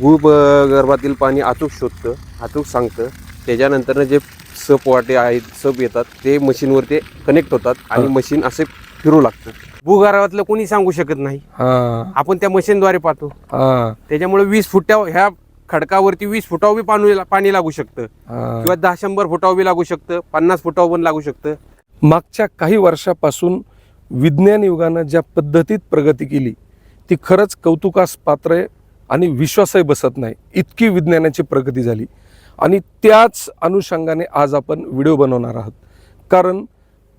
भूप गर्भातील पाणी अचूक शोधतं अचूक सांगतं. त्याच्यानंतर जे सप वाटे आहेत सप येतात ते मशीनवर ते कनेक्ट होतात आणि. मशीन असे फिरू लागतं. भूगर्भातलं कोणी सांगू शकत नाही. हा. आपण त्या मशीनद्वारे पाहतो. हा. त्याच्यामुळे वीस फुट्या ह्या खडकावरती वीस फुटावर बी पाणी पाणी लागू शकतं. किंवा दहा शंभर फुटावर बी लागू शकतं पन्नास फुटावर पण लागू शकतं. मागच्या काही वर्षापासून विज्ञान युगानं ज्या पद्धतीत प्रगती केली ती खरंच कौतुकास पात्र आहे. आणि विश्वासही बसत नाही. इतकी विज्ञानाची प्रगती झाली. आणि त्याच अनुषंगाने आज आपण व्हिडिओ बनवणार आहोत. कारण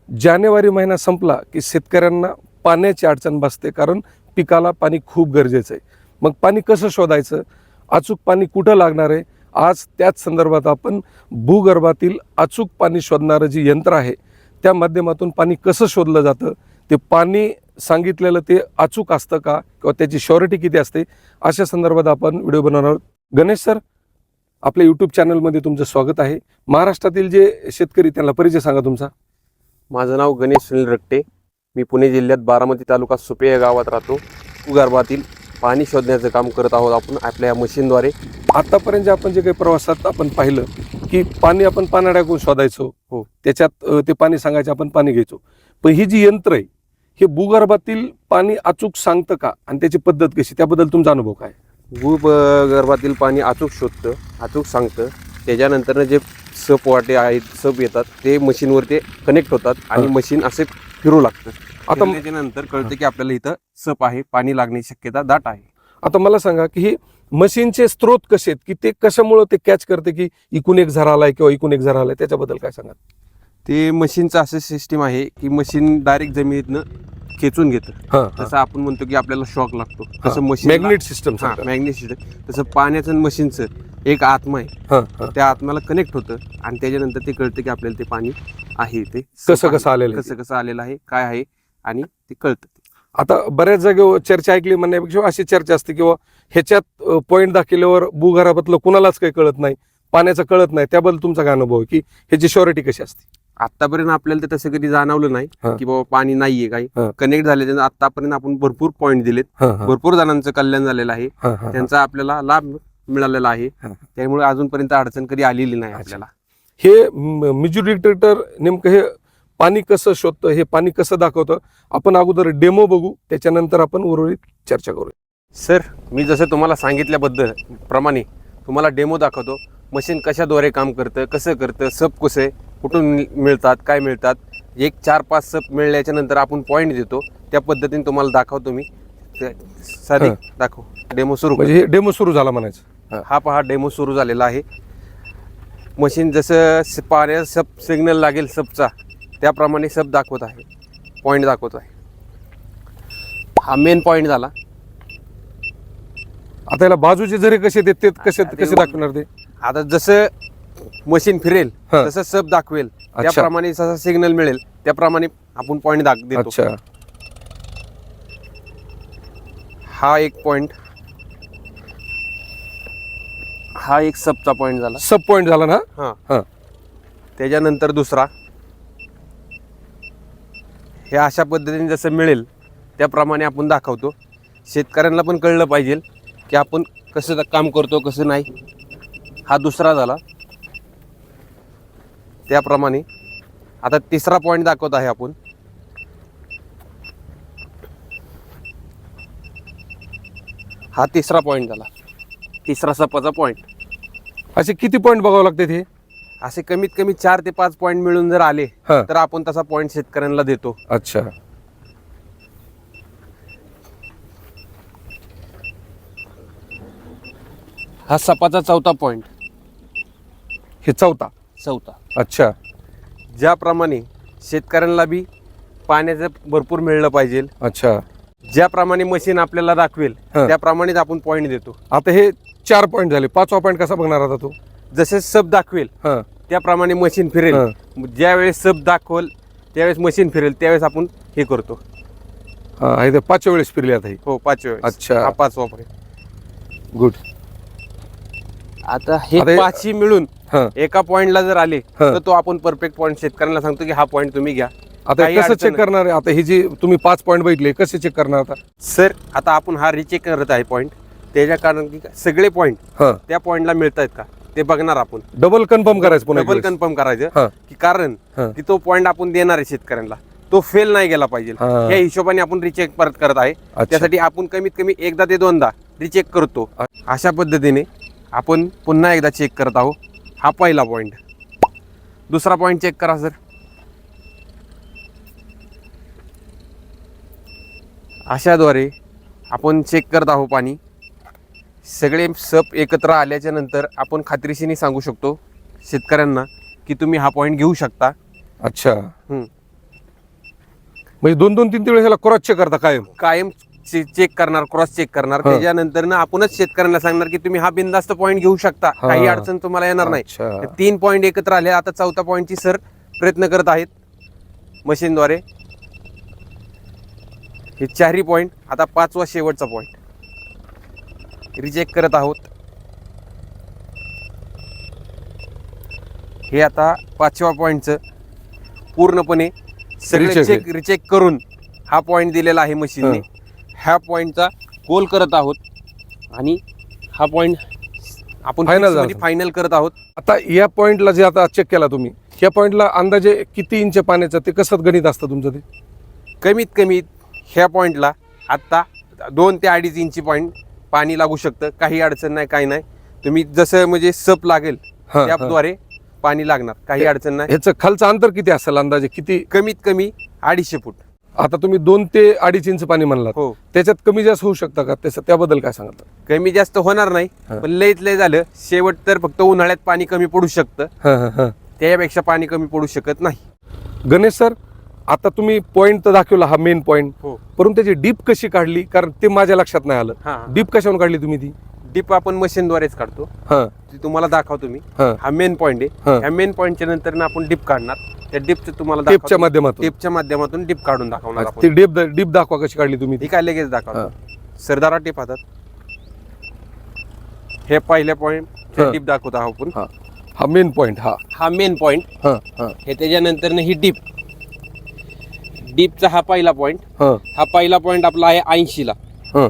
जानेवारी महिना संपला की शेतकऱ्यांना पाण्याची अडचण भासते कारण पिकाला पाणी खूप गरजेचं आहे. मग पाणी कसं शोधायचं? अचूक पाणी कुठं लागणार आहे? आज त्याच संदर्भात आपण भूगर्भातील अचूक पाणी शोधणारं जे यंत्र आहे त्या माध्यमातून पाणी कसं शोधलं जातं? ते पाणी सांगितलेलं ते अचूक असतं का? किंवा त्याची श्युरिटी किती असते? अशा संदर्भात आपण व्हिडिओ बनवणार आहोत. गणेश सर आपल्या यूट्यूब चॅनलमध्ये तुमचं स्वागत आहे. महाराष्ट्रातील जे शेतकरी त्यांना परिचय सांगा तुमचा. माझं नाव गणेश सुनील रट्टे मी पुणे जिल्ह्यात बारामती तालुका सुपे या गावात राहतो. भूगर्भातील पाणी शोधण्याचं काम करत आहोत आपण आपल्या या मशीनद्वारे. आतापर्यंत जे आपण जे काही प्रवासात आपण पाहिलं की पाणी आपण पाण्याडाकून शोधायचो. हो. त्याच्यात ते पाणी सांगायचे आपण पाणी घ्यायचो. पण ही जी यंत्र आहे हे भूगर्भातील पाणी अचूक सांगतं का? आणि त्याची पद्धत कशी? त्याबद्दल तुमचा अनुभव काय? भूप गर्भातील पाणी अचूक शोधतं अचूक सांगतं. त्याच्यानंतर जे सप वाटे आहेत सप येतात ते मशीनवर ते कनेक्ट होतात आणि. मशीन असे फिरू लागतं. आता आता त्याच्यानंतर कळतं की आपल्याला इथं सप आहे पाणी लागण्याची शक्यता दाट आहे. आता मला सांगा की हे मशीनचे स्त्रोत कसे आहेत? की ते कशामुळं ते कॅच करते की इकून एक झरा आलाय किंवा इकून एक झरा आलाय? त्याच्याबद्दल काय सांगा ते मशीनचं असं सिस्टीम आहे की मशीन डायरेक्ट जमिनीतनं खेचून घेतं. तसं आपण म्हणतो की आपल्याला शॉक लागतो. तसं मशीन मॅग्नेट सिस्टम मॅग्नेट तसं पाण्याचं आणि मशीनचं एक आत्मा आहे. त्या आत्म्याला कनेक्ट होतं आणि त्याच्यानंतर ते कळतं की आपल्याला ते पाणी आहे ते कसं कसं आलेलं कसं कसं आलेलं आहे काय आहे आणि ते कळतं. आता बऱ्याच जागेवर चर्चा ऐकली म्हणण्यापेक्षा अशी चर्चा असते किंवा ह्याच्यात पॉईंट दाखवल्यावर भूगर्भातलं कुणालाच काही कळत नाही पाण्याचं कळत नाही. त्याबद्दल तुमचा काय अनुभव आहे? की ह्याची श्युरिटी कशी असते? आतापर्यंत आपल्याला ते तसं कधी जाणवलं नाही हा. की बाबा पाणी नाहीये काही हा. कनेक्ट झाले आतापर्यंत आपण भरपूर पॉईंट दिलेत हां, हां, भरपूर जणांचं कल्याण झालेलं आहे हां, हां. त्यांचा आपल्याला लाभ मिळालेला आहे हा. त्यामुळे अजूनपर्यंत अडचण कधी आलेली नाही अच्छा. आपल्याला हे म्युजिक नेमकं हे पाणी कसं शोधतं हे पाणी कसं दाखवतं आपण अगोदर डेमो बघू त्याच्यानंतर आपण उर्वरित चर्चा करू सर मी जसं तुम्हाला सांगितल्याबद्दल प्रमाणे तुम्हाला डेमो दाखवतो मशीन कशाद्वारे काम करतं कसं करतं सप कसं आहे कुठून मिळतात काय मिळतात एक चार पाच सप मिळल्याच्या नंतर आपण पॉईंट देतो. त्या पद्धतीने तुम्हाला दाखवतो मी. ते- साधी. दाखव. डेमो सुरू म्हणजे डेमो सुरू झाला म्हणायचं. हा. पहा डेमो सुरू झालेला आहे. मशीन जसं स- पाण्याचा सप सिग्नल लागेल सपचा त्याप्रमाणे सप दाखवत आहे. पॉईंट दाखवत आहे. हा मेन पॉईंट झाला. आता याला बाजूचे झरे कसे देत ते कसे कसे दाखवणार ते? आता जसं मशीन फिरेल हा. तसं सब दाखवेल. त्याप्रमाणे जसा सिग्नल मिळेल त्याप्रमाणे आपण पॉईंट दाख देतो. अच्छा. हा एक पॉईंट हा एक सबचा पॉईंट झाला. सब पॉईंट झाला ना? हा. हा. त्याच्यानंतर दुसरा. हे अशा पद्धतीने जसं मिळेल त्याप्रमाणे आपण दाखवतो. शेतकऱ्यांना पण कळलं पाहिजे की आपण कसं काम करतो कसं नाही. हा दुसरा झाला. त्याप्रमाणे. आता तिसरा पॉईंट दाखवत आहे आपण. हा तिसरा पॉईंट झाला. तिसरा सपाचा पॉईंट असे किती पॉईंट बघावं लागते ते असे कमीत कमी चार ते पाच पॉईंट मिळून जर आले तर आपण तसा पॉईंट शेतकऱ्यांना देतो. अच्छा. हा सपाचा चौथा पॉईंट हे चौथा. चौथा. अच्छा. ज्याप्रमाणे शेतकऱ्यांना बी पाण्याचं भरपूर मिळलं पाहिजे. अच्छा. ज्याप्रमाणे मशीन आपल्याला दाखवेल हा. त्याप्रमाणेच आपण पॉईंट देतो. आता हे चार पॉईंट झाले. पाचवा पॉईंट कसा बघणार आता तू? जसे सब दाखवेल हा. त्याप्रमाणे मशीन फिरेल. हा. ज्यावेळेस सब दाखवल त्यावेळेस मशीन फिरेल त्यावेळेस आपण हे करतो. हा हे ते पाचव्या वेळेस फिरले आता हे. हो पाचव्या वेळेस. अच्छा. हा पाचवा पर्यंत गुड आता हे पाचही मिळून हा. एका पॉईंटला जर आले हा. तर तो आपण परफेक्ट पॉईंट शेतकऱ्यांना सांगतो की हा पॉईंट तुम्ही घ्या. आता काही हे कसं अडचण चेक करणार आहे? आता हे जे तुम्ही पाच पॉईंट बघितले कसे चेक करणार आता? सर आता आपण हा रिचेक करत आहे पॉईंट त्याच्या कारण की सगळे पॉईंट हा. त्या पॉईंटला मिळत आहेत का? ते बघणार आपण. डबल कन्फर्म करायचं पुन्हा डबल. कन्फर्म करायचं. की कारण हा. की तो पॉईंट आपण देणार आहे शेतकऱ्यांना. तो फेल नाही गेला पाहिजे. हा. या हिशोबाने आपण रिचेक परत करत आहे. अच्छा. त्यासाठी आपण कमीत कमी एकदा ते दोनदा रिचेक करतो. अशा पद्धतीने आपण पुन्हा एकदा चेक करत आहोत. हा पहिला पॉईंट दुसरा पॉईंट चेक करा सर अशाद्वारे आपण चेक करत आहोत पाणी. सगळे सप एकत्र आल्याच्यानंतर आपण खात्रीशीने सांगू शकतो शेतकऱ्यांना की तुम्ही हा पॉईंट घेऊ शकता. अच्छा. म्हणजे दोन दोन तीन तीन वेळेस क्रॉस चेक करता कायम? कायम चेक करणार क्रॉस चेक करणार. हा. त्याच्यानंतर ना आपणच शेतकऱ्यांना सांगणार की तुम्ही हा बिंदास्त पॉईंट घेऊ शकता. हा. काही अडचण तुम्हाला येणार नाही. अच्छा. तीन पॉईंट एकत्र आले. आता चौथा पॉईंटची सर प्रयत्न करत आहेत. मशीनद्वारे. हे चारही पॉईंट आता पाचवा शेवटचा पॉईंट रिजेक्ट करत आहोत. हे आता पाचव्या पॉईंटचं पूर्णपणे सगळे Recheck चेक रिचेक करून हा पॉईंट दिलेला आहे मशीनने. ह्या पॉईंटचा गोल करत आहोत. आणि हा पॉईंट आपण झाला. फायनल करत आहोत. आता या पॉइंटला जे आता चेक केला तुम्ही या पॉइंटला अंदाजे किती इंच पाण्याचं? ते कसं गणित असतं तुमचं ते? कमीत कमी ह्या पॉईंटला आत्ता दोन ते अडीच इंची पॉईंट पाणी लागू शकतं. काही अडचण नाही काही नाही. तुम्ही जसं म्हणजे सप लागेल. त्याद्वारे पाणी लागणार. काही अडचण नाही. ह्याचं खालचं अंतर किती असेल अंदाजे? किती? कमीत कमी अडीचशे फूट. आता तुम्ही दोन ते अडीच इंच पाणी म्हणलात. हो. त्याच्यात कमी जास्त होऊ शकता का? त्याचं त्याबद्दल काय सांगता? कमी जास्त होणार नाही हा. पण लयत लय झालं शेवट तर फक्त उन्हाळ्यात पाणी कमी पडू शकतं. हां हां हां. त्याच्यापेक्षा पाणी कमी पडू शकत नाही. गणेश सर आता तुम्ही पॉईंट तर दाखवला हा मेन पॉईंट हो. परंतु त्याची डीप कशी काढली? कारण ते माझ्या लक्षात नाही आलं. हा. डीप कशावरून काढली तुम्ही ती? डीप आपण मशीनद्वारेच काढतो. हां. ती तुम्हाला दाखवतो मी हां. हा मेन पॉईंट हा. आहे ह्या मेन पॉईंटच्या नंतर ना आपण डीप काढणार. त्या डीपचं तुम्हाला टेपच्या दाखवतो. माध्यमातून. टेपच्या माध्यमातून डीप काढून दाखवणार अच्छा, ती आपण डीप डीप दाखवा कशी काढली तुम्ही? ती ही काय लगेच. दाखवतो सरदारा टेप हातात हे पहिल्या पॉईंट हा. डीप दाखवत आहोत आपण. हा. हा मेन पॉईंट हा. हा मेन पॉईंट हा हा. हे त्याच्यानंतर ही डीप डीपचा हा पहिला पॉईंट हा. हा पहिला पॉईंट आपला आहे ऐंशीला. हा.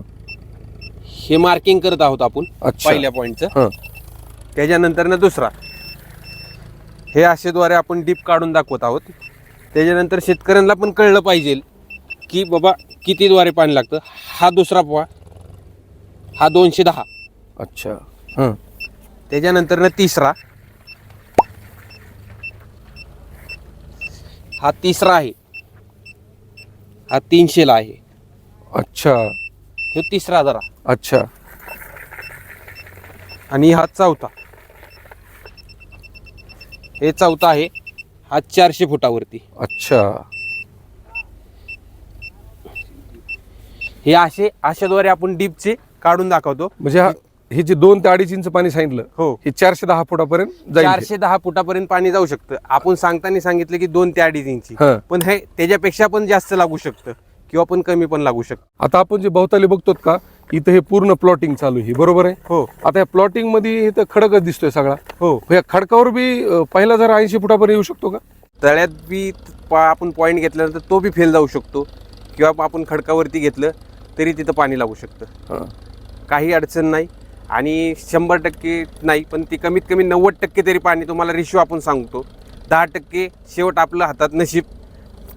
हे मार्किंग करत आहोत आपण अच्छा. पहिल्या पॉईंटचं हा. त्याच्यानंतर ना दुसरा. हे असेद्वारे आपण डीप काढून दाखवत आहोत. त्याच्यानंतर शेतकऱ्यांना पण कळलं पाहिजे की बाबा कितीद्वारे पाणी लागतं. हा दुसरा पोहा हा दोनशे दहा. अच्छा. हा. त्याच्यानंतर ना तिसरा. हा तिसरा आहे. हा तीनशेला आहे. अच्छा. हे तिसरा जरा. अच्छा. आणि हा चौथा. हे चौथा आहे. हा चारशे फुटावरती. अच्छा. हे असे अशाद्वारे आपण डीपचे काढून दाखवतो. म्हणजे हा हे जे दोन ते अडीच इंच पाणी सांगितलं हो. हे चारशे दहा फुटापर्यंत जाईल ते. चारशे दहा फुटापर्यंत पाणी जाऊ शकतं. आपण सांगताना सांगितलं की दोन ते अडीच इंची. हा. पण हे त्याच्यापेक्षा पण जास्त लागू शकतं. किंवा पण कमी पण लागू शकतं. आता आपण जे भवताली बघतो का इथं हे पूर्ण प्लॉटिंग चालू आहे बरोबर आहे? हो. आता या प्लॉटिंगमध्ये इथं खडकच दिसतोय सगळा. हो. या खडकावर बी अं, पहिला जर ऐंशी फुटापर्यंत येऊ शकतो का? तळ्यात बी पा- आपण पॉईंट घेतल्यानंतर तो बी फेल जाऊ शकतो. किंवा आपण खडकावरती घेतलं तरी तिथं पाणी लागू शकतं. हा. काही अडचण नाही. आणि शंभर टक्के नाही पण ती कमीत कमी नव्वद टक्के तरी पाणी तुम्हाला रेशो आपण सांगतो. दहा टक्के शेवट आपलं हातात नशीब.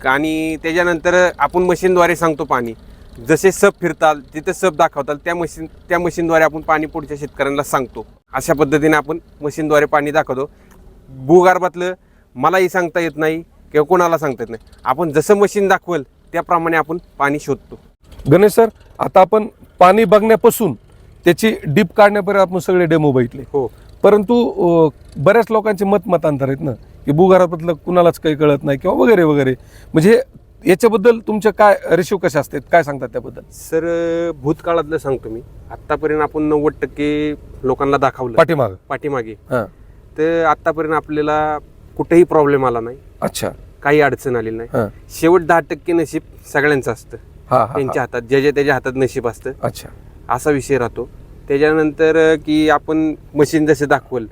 आणि त्याच्यानंतर आपण मशीनद्वारे सांगतो पाणी. जसे सप फिरतात तिथे सप दाखवतात त्या मशीन त्या मशीनद्वारे आपण पाणी पुढच्या शेतकऱ्यांना सांगतो. अशा पद्धतीने आपण मशीनद्वारे पाणी दाखवतो. भूगर्भातलं मलाही सांगता येत नाही किंवा कोणाला सांगता येत नाही. आपण जसं मशीन दाखवल त्याप्रमाणे आपण पाणी शोधतो. गणेश सर आता आपण पाणी बघण्यापासून त्याची डीप काढण्यापर्यंत आपण सगळे डेमो बघितले. हो. परंतु बऱ्याच लोकांचे मत मतांतर आहेत ना की भूगर्भातलं कुणालाच काही कळत नाही किंवा वगैरे वगैरे. म्हणजे याच्याबद्दल तुमच्या काय रेशिओ कशा असतात? काय सांगतात त्याबद्दल? सर भूतकाळातलं सांगतो मी. आत्तापर्यंत आपण नव्वद टक्के लोकांना दाखवलं. पाठीमाग? पाठीमागे. हां. तर आत्तापर्यंत आपल्याला कुठेही प्रॉब्लेम आला नाही. अच्छा. काही अडचण आली नाही. हां. शेवट दहा टक्के नशीब सगळ्यांचं असतं. हा हा, त्यांच्या हा. हातात ज्याच्या त्याच्या हातात नशीब असतं. अच्छा. असा विषय राहतो. त्याच्यानंतर की आपण मशीन जसे दाखवल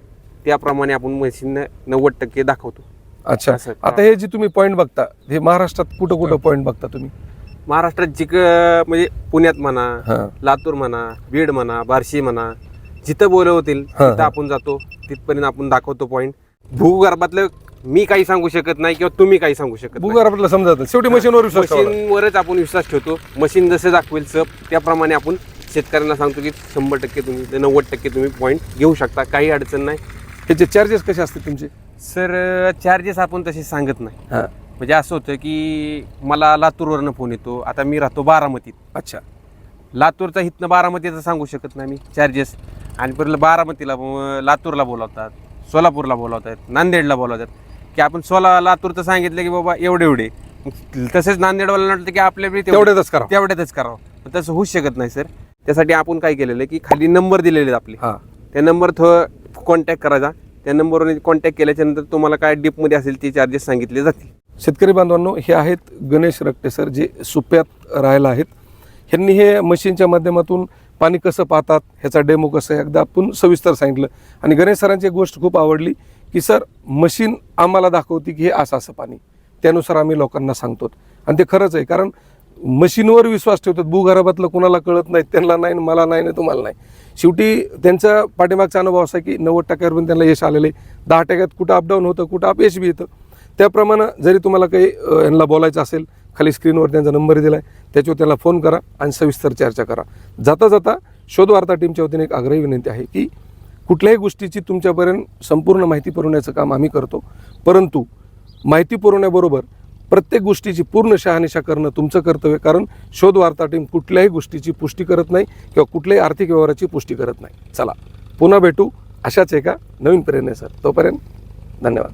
त्याप्रमाणे आपण मशीन नव्वद टक्के दाखवतो. अच्छा. असं. आता हे जे तुम्ही पॉईंट बघता हे महाराष्ट्रात कुठं कुठं पॉईंट बघता तुम्ही? महाराष्ट्रात जिक म्हणजे पुण्यात म्हणा लातूर म्हणा बीड म्हणा बार्शी म्हणा जिथं बोलवतील हा, तिथं हा. आपण जातो तिथपर्यंत आपण दाखवतो पॉईंट भूगर्भातलं मी काही सांगू शकत नाही किंवा तुम्ही काही सांगू शकत नाही. भूगर आपल्याला समजत नाही. शेवटी मशीनवर विश्वास ठेवावा लागतो. मशीनवरच आपण विश्वास ठेवतो. मशीन जसं दाखवेल सप त्याप्रमाणे आपण शेतकऱ्यांना सांगतो की शंभर टक्के तुम्ही ते नव्वद टक्के तुम्ही पॉईंट घेऊ शकता. काही अडचण नाही. ह्याचे चार्जेस कसे असतात तुमचे? सर चार्जेस आपण तसे सांगत नाही. हां. म्हणजे असं होतं की मला लातूरवरनं फोन येतो. आता मी राहतो बारामतीत. अच्छा. लातूरचा इथनं बारामतीचा सांगू शकत नाही मी चार्जेस आणि परत बारामतीला लातूरला बोलावतात सोलापूरला बोलावतात नांदेडला बोलावतात. की आपण सोला लातूरचं सांगितलं की बाबा एवढे एवढे. मग तसेच नांदेडवाला म्हटलं की आपल्या बी तेवढे- तेवढ्यातच करा तेवढ्यातच करावं. पण तसं होऊच शकत नाही सर. त्यासाठी आपण काय केलेलं आहे की खाली नंबर दिलेले आहेत आपले. हां. त्या नंबर थो कॉन्टॅक्ट करायचा त्या नंबरवर कॉन्टॅक्ट केल्याच्यानंतर तुम्हाला काय डीपमध्ये असेल ते चार्जेस सांगितले जातील. शेतकरी बांधवांनो हे आहेत गणेश रक्टे सर जे सुप्यात राहायला आहेत. ह्यांनी हे मशीनच्या माध्यमातून पाणी कसं पाहतात ह्याचा डेमो कसं आहे एकदा आपण सविस्तर सांगितलं. आणि गणेश सरांची एक गोष्ट खूप आवडली की सर मशीन आम्हाला दाखवते की हे असं असं पाणी. त्यानुसार आम्ही लोकांना सांगतो. आणि ते खरंच आहे कारण मशीनवर विश्वास ठेवतात भूगर्भातलं कुणाला कळत नाही त्यांना नाही मला नाही नाही तुम्हाला नाही. शेवटी त्यांचा पाठीमागचा अनुभव असा आहे की नव्वद टक्क्यावर पण त्यांना यश आलेलं आहे. दहा टक्क्यात कुठं अपडाऊन होतं कुठं अपयश बी येतं. त्याप्रमाणे जरी तुम्हाला काही यांना बोलायचं असेल खाली स्क्रीनवर त्यांचा नंबर दिला आहे त्याच्यावर त्यांना फोन करा आणि सविस्तर चर्चा करा. जाता जाता शोधवार्ता टीमच्या वतीने एक आग्रही विनंती आहे की कुठल्याही गोष्टीची तुमच्यापर्यंत संपूर्ण माहिती पुरवण्याचं काम आम्ही करतो. परंतु माहिती पुरवण्याबरोबर प्रत्येक गोष्टीची पूर्ण शहानिशा करणं तुमचं कर्तव्य कारण शोध वार्ता टीम कुठल्याही गोष्टीची पुष्टी करत नाही किंवा कुठल्याही आर्थिक व्यवहाराची पुष्टी करत नाही. चला पुन्हा भेटू अशाच एका नवीन प्रेरणेसर तोपर्यंत धन्यवाद.